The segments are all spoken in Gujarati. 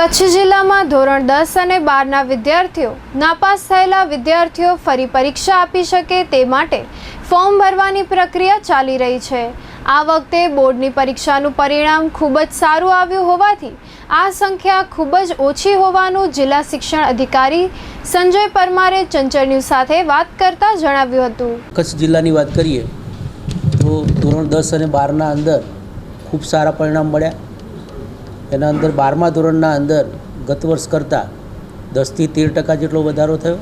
કચ્છ જિલ્લામાં ધોરણ દસ અને બારના વિદ્યાર્થીઓ નાપાસ થયેલા વિદ્યાર્થીઓ ફરી પરીક્ષા આપી શકે તે માટે ફોર્મ ભરવાની પ્રક્રિયા ચાલી રહી છે. આ વખતે બોર્ડની પરીક્ષાનું પરિણામ ખૂબ જ સારું આવ્યું હોવાથી આ સંખ્યા ખૂબ જ ઓછી હોવાનું જિલ્લા શિક્ષણ અધિકારી સંજય પરમારે ચંચળ ન્યૂઝ સાથે વાત કરતા જણાવ્યું હતું. કચ્છ જિલ્લાની વાત કરીએ તો ધોરણ દસ અને બારના અંદર ખૂબ સારા પરિણામ મળ્યા. એના અંદર બારમા ધોરણના અંદર ગત વર્ષ કરતાં દસથી તેર ટકા જેટલો વધારો થયો.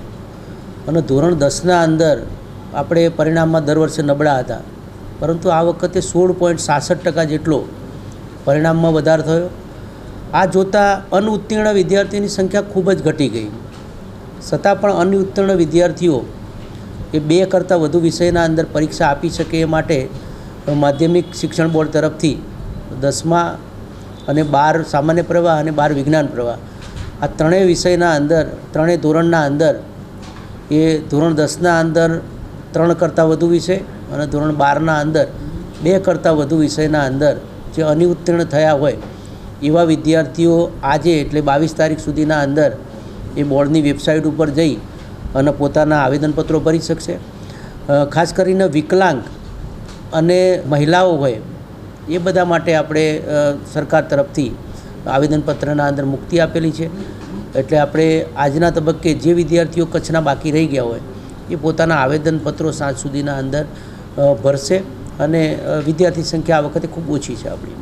અને ધોરણ દસના અંદર આપણે પરિણામમાં દર વર્ષે નબળા હતા. પરંતુ આ વખતે સોળ પોઈન્ટ સાસઠ ટકા જેટલો પરિણામમાં વધારો થયો. આ જોતાં અનઉત્તીર્ણ વિદ્યાર્થીની સંખ્યા ખૂબ જ ઘટી ગઈ. છતાં પણ અનઉત્તીર્ણ વિદ્યાર્થીઓ એ બે કરતાં વધુ વિષયના અંદર પરીક્ષા આપી શકે એ માટે માધ્યમિક શિક્ષણ બોર્ડ તરફથી દસમા અને બાર સામાન્ય પ્રવાહ અને બાર વિજ્ઞાન પ્રવાહ. આ ત્રણેય વિષયના અંદર, ત્રણેય ધોરણના અંદર, એ ધોરણ દસના અંદર ત્રણ કરતાં વધુ વિષય અને ધોરણ બારના અંદર બે કરતાં વધુ વિષયના અંદર જે અનિઉત્તીર્ણ થયા હોય, એવા વિદ્યાર્થીઓ આજે એટલે બાવીસ તારીખ સુધીના અંદર એ બોર્ડની વેબસાઇટ ઉપર જઈ અને પોતાના આવેદનપત્રો ભરી શકશે. ખાસ કરીને વિકલાંગ અને મહિલાઓ હોય એ બધા માટે આપણે સરકાર તરફથી આવેદનપત્રના અંદર મુક્તિ આપેલી છે. એટલે આપણે આજના તબક્કે જે વિદ્યાર્થીઓ કચ્છના બાકી રહી ગયા હોય, એ પોતાના આવેદનપત્રો સાંજ સુધીના અંદર ભરશે અને વિદ્યાર્થી સંખ્યા આ વખતે ખૂબ ઓછી છે આપણી.